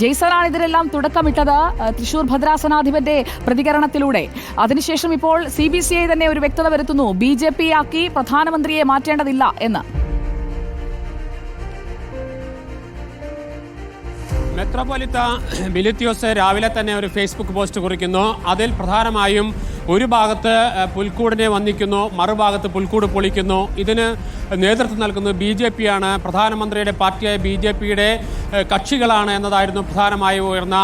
ജെയ്സനാണ് ഇതിനെല്ലാം തുടക്കമിട്ടത് തൃശൂർ ഭദ്രാസനാധിപന്റെ പ്രതികരണത്തിലൂടെ. അതിനുശേഷം ഇപ്പോൾ സി ബി സി ഐ തന്നെ ഒരു വ്യക്തത വരുത്തുന്നു ബി ജെ പി ആക്കി പ്രധാനമന്ത്രിയെ മാറ്റേണ്ടതില്ല എന്ന്. മെത്രോപൊലിത്ത ബിലിത്യോസ് രാവിലെ തന്നെ ഒരു ഫേസ്ബുക്ക് പോസ്റ്റ് കുറിക്കുന്നു. അതിൽ പ്രധാനമായും ഒരു ഭാഗത്ത് പുൽക്കൂടിനെ വന്നിക്കുന്നു മറുഭാഗത്ത് പുൽക്കൂട് പൊളിക്കുന്നു. ഇതിന് നേതൃത്വം നൽകുന്നത് ബി ജെ പി ആണ് പ്രധാനമന്ത്രിയുടെ പാർട്ടിയായ ബി ജെ പിയുടെ കക്ഷികളാണ് എന്നതായിരുന്നു പ്രധാനമായും ഉയർന്ന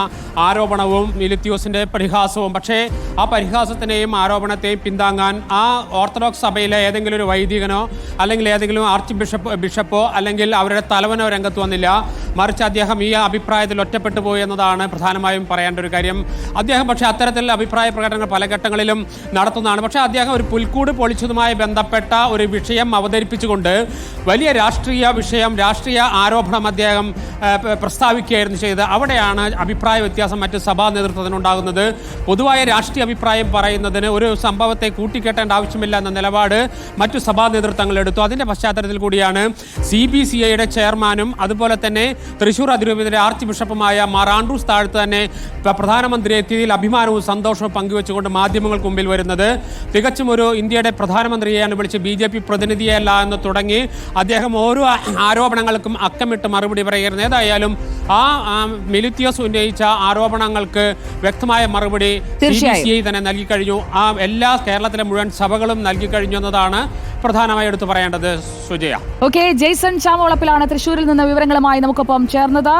ആരോപണവും നിലിത്യോസിന്റെ പരിഹാസവും. പക്ഷേ ആ പരിഹാസത്തിനെയും ആരോപണത്തെയും പിന്താങ്ങാൻ ആ ഓർത്തഡോക്സ് സഭയിലെ ഏതെങ്കിലും ഒരു വൈദികനോ അല്ലെങ്കിൽ ഏതെങ്കിലും ആർച്ച് ബിഷപ്പ് ബിഷപ്പോ അല്ലെങ്കിൽ അവരുടെ തലവനോ രംഗത്ത് വന്നില്ല. മറിച്ച് അദ്ദേഹം ഈ അഭിപ്രായത്തിൽ ഒറ്റപ്പെട്ടു പോയി എന്നതാണ് പ്രധാനമായും പറയേണ്ട ഒരു കാര്യം. അദ്ദേഹം പക്ഷേ അത്തരത്തിൽ അഭിപ്രായ പ്രകടനങ്ങൾ പല ഘട്ടങ്ങളിലും നടത്തുന്നതാണ്. പക്ഷേ അദ്ദേഹം ഒരു പുൽക്കൂട് പൊളിച്ചതുമായി ബന്ധപ്പെട്ട ഒരു വിഷയം അവതരിപ്പിച്ചുകൊണ്ട് വലിയ രാഷ്ട്രീയ വിഷയം രാഷ്ട്രീയ ആരോപണം അദ്ദേഹം പ്രസ്താവിക്കുകയായിരുന്നു ചെയ്തത്. അവിടെയാണ് അഭിപ്രായ വ്യത്യാസം മറ്റ് സഭാ നേതൃത്വത്തിനുണ്ടാകുന്നത് പൊതുവായ രാഷ്ട്രീയ അഭിപ്രായം പറയുന്നതിന് ഒരു സംഭവത്തെ കൂട്ടിക്കെട്ടേണ്ട ആവശ്യമില്ല എന്ന നിലപാട് മറ്റു സഭാ നേതൃത്വങ്ങൾ എടുത്തു. അതിന്റെ പശ്ചാത്തലത്തിൽ കൂടിയാണ് സി ബി സി ഐയുടെ ചെയർമാനും അതുപോലെ തന്നെ തൃശൂർ അതിരൂപതയുടെ ആർച്ച് ബിഷപ്പുമായ മാർ ആൻഡ്രൂസ് താഴ്ത്ത് തന്നെ പ്രധാനമന്ത്രി എത്തിയതിൽ അഭിമാനവും സന്തോഷവും പങ്കുവെച്ചുകൊണ്ട് മാധ്യമങ്ങൾക്ക് മുമ്പിൽ വരുന്നത്. തികച്ചും ഒരു ഇന്ത്യയുടെ പ്രധാനമന്ത്രിയെയാണ് വിളിച്ച് ബി ജെ പി പ്രതിനിധിയല്ല എന്ന് തുടങ്ങി അദ്ദേഹം ഓരോ ആരോപണങ്ങൾക്കും അക്കമിട്ട് മറുപടി പറയുന്നത് ഏതായാലും ആ മിലിത്യോസ് ഉന്നയിച്ച ആരോപണങ്ങൾക്ക് വ്യക്തമായ മറുപടി സിബിസിഐ തീർച്ചയായും. തന്നെ നൽകിക്കഴിഞ്ഞു. ആ എല്ലാ കേരളത്തിലെ മുഴുവൻ സഭകളും നൽകി കഴിഞ്ഞു എന്നതാണ് പ്രധാനമായി എടുത്തു പറയേണ്ടത്. സുജയ. ഓക്കെ ജെയ്സൺ ചാമോളപ്പിലാണ് തൃശൂരിൽ നിന്ന് വിവരങ്ങളുമായി നമുക്കൊപ്പം ചേർന്നത്.